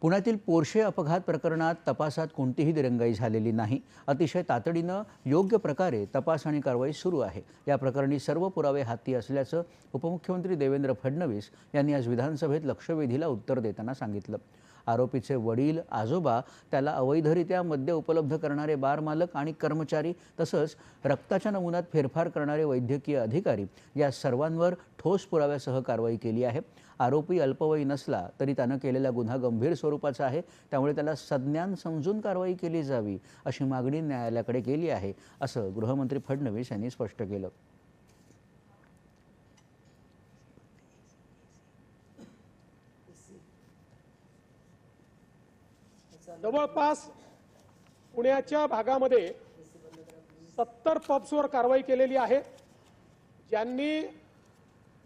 पुण्यातील पोर्शे अपघात प्रकरणात तपासात कोणतीही दिरंगाई झालेली नाही. अतिशय तातडीनं योग्य प्रकारे तपास आणि कारवाई सुरू आहे. या प्रकरणी सर्व पुरावे हाती असल्याचं उपमुख्यमंत्री देवेंद्र फडणवीस यांनी आज विधानसभेत लक्षवेधीला उत्तर देताना सांगितलं. आरोपीचे वडील आजोबा त्याला अवैधरित्या मद्य उपलब्ध करणारे बार मालक आणि कर्मचारी तसंच रक्ताच्या नमुन्यात फेरफार करणारे वैद्यकीय अधिकारी या सर्वांवर ठोस पुराव्यासह कारवाई केली आहे. आरोपी अल्पवयी नसला तरी त्यानं केलेला गुन्हा गंभीर स्वरूपाचा आहे. त्यामुळे त्याला संज्ञान समजून कारवाई केली जावी अशी मागणी न्यायालयाकडे केली आहे असं गृहमंत्री फडणवीस यांनी स्पष्ट केलं. जवळपास पुण्याच्या भागामध्ये सत्तर पब्सवर कारवाई केलेली आहे. ज्यांनी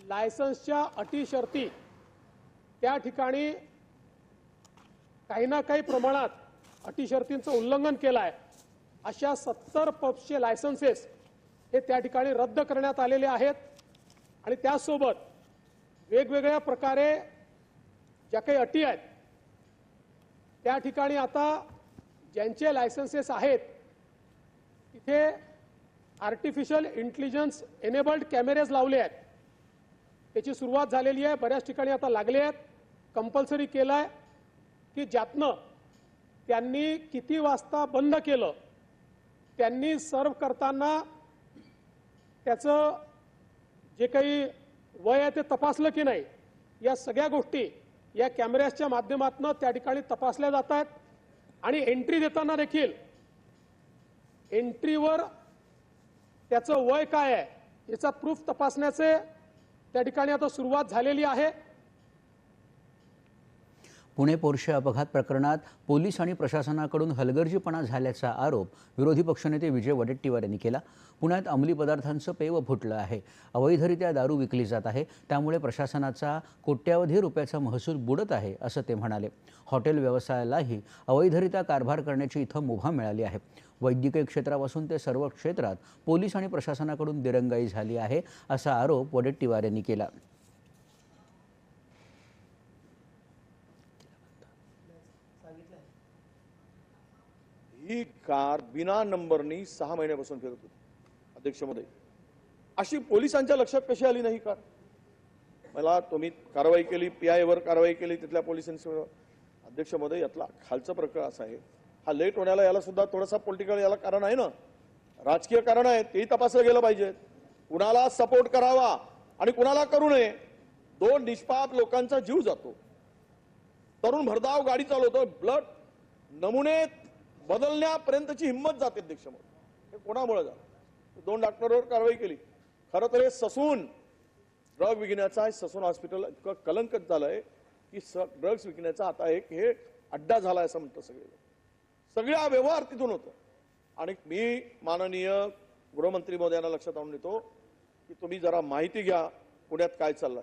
लायसन्सच्या अटी शर्ती त्या ठिकाणी काही ना काही प्रमाणात अटी शर्तींचं उल्लंघन केलं आहे. अशा सत्तर पब्सचे लायसन्सेस हे त्या ठिकाणी रद्द करण्यात आलेले आहेत. आणि त्याचसोबत वेगवेगळ्या प्रकारे ज्या काही अटी आहेत त्या ठिकाणी आता ज्यांचे लायसन्सेस आहेत तिथे आर्टिफिशियल इंटेलिजन्स एनेबल्ड कॅमेरेज लावले आहेत. त्याची सुरुवात झालेली आहे बऱ्याच ठिकाणी आता लागले आहेत. कंपल्सरी केलं आहे की ज्यातनं त्यांनी किती वाजता बंद केलं त्यांनी सर्व करताना त्याचं जे काही वय आहे ते तपासलं की नाही या सगळ्या गोष्टी या कॅमेऱ्याच्या माध्यमातून त्या ठिकाणी तपासल्या जात आहेत. आणि एंट्री देताना देखील एंट्रीवर त्याचं वय काय आहे याचा प्रूफ तपासण्याचे त्या ठिकाणी आता सुरुवात झालेली आहे. पुणे पोर्शे अपघात प्रकरणात पोलीस आणि प्रशासनाकडून हलगर्जीपणा झाल्याचा आरोप विरोधी पक्षनेते विजय वडेट्टीवार यांनी केला. पुण्यात अंमली पदार्थांचं पेव फुटलं आहे. अवैधरित्या दारू विकली जात आहे. त्यामुळे प्रशासनाचा कोट्यावधी रुपयाचा महसूल बुडत आहे असं ते म्हणाले. हॉटेल व्यवसायालाही अवैधरित्या कारभार करण्याची इथं मुभा मिळाली आहे. वैद्यकीय क्षेत्रापासून ते सर्व क्षेत्रात पोलीस आणि प्रशासनाकडून दिरंगाई झाली आहे असा आरोप वडेट्टीवार यांनी केला. ही कार बिना नंबरनी सहा महिन्यापासून फिरत होती अध्यक्ष महोदय अशी पोलिसांच्या लक्षात कशी आली नाही कार? मला तुम्ही कारवाई केली पी वर कारवाई केली तिथल्या पोलिसांनी अध्यक्ष महोदय यातला खालचा प्रकार असा आहे हा लेट होण्याला याला सुद्धा थोडासा पॉलिटिकल याला कारण आहे ना? राजकीय कारण आहे तेही तपासलं गेलं पाहिजे. कुणाला सपोर्ट करावा आणि कुणाला करू नये दोन निष्पाप लोकांचा जीव जातो. तरुण भरधाव गाडी चालवतो ब्लड नमुने बदलण्यापर्यंतची हिंमत जाते अध्यक्ष हे कोणामुळे झालं? दोन डॉक्टरवर कारवाई केली. खरं तर हे ससून ड्रग विकण्याचा ससून हॉस्पिटल इतकं कलंकत झालंय की स ड्रग्स विकण्याचा आता एक हे अड्डा झालाय असं म्हणतं सगळे सगळा व्यवहार तिथून होतो. आणि मी माननीय गृहमंत्री मोदयांना लक्षात आणून देतो की तुम्ही जरा माहिती घ्या पुण्यात काय चाललंय.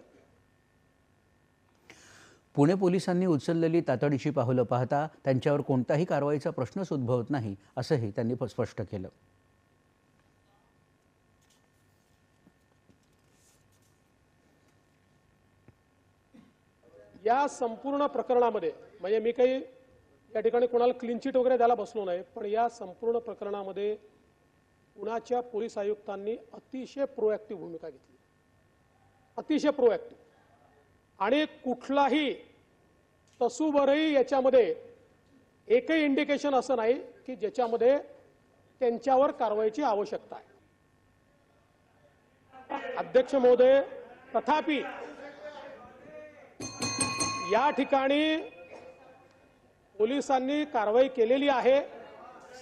पुणे पोलिसांनी उचललेली तातडीची पाहुलं पाहता त्यांच्यावर कोणताही कारवाईचा प्रश्नच उद्भवत नाही असंही त्यांनी स्पष्ट केलं. या संपूर्ण प्रकरणामध्ये म्हणजे मी काही या ठिकाणी कोणाला क्लीन चिट वगैरे द्यायला बसलो नाही पण या संपूर्ण प्रकरणामध्ये पुण्याच्या पोलीस आयुक्तांनी अतिशय प्रोॲक्टिव्ह भूमिका घेतली. अतिशय प्रोॲक्टिव्ह आणि कुठलाही तसूभरही याच्यामध्ये एकही इंडिकेशन असं नाही की ज्याच्यामध्ये त्यांच्यावर कारवाईची आवश्यकता आहे. अध्यक्ष महोदय तथापि या ठिकाणी पोलिसांनी कारवाई केलेली आहे.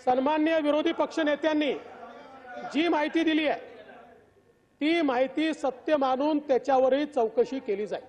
सन्मान्य विरोधी पक्ष नेत्यांनी जी माहिती दिली आहे ती माहिती सत्य मानून त्याच्यावरही चौकशी केली जाईल.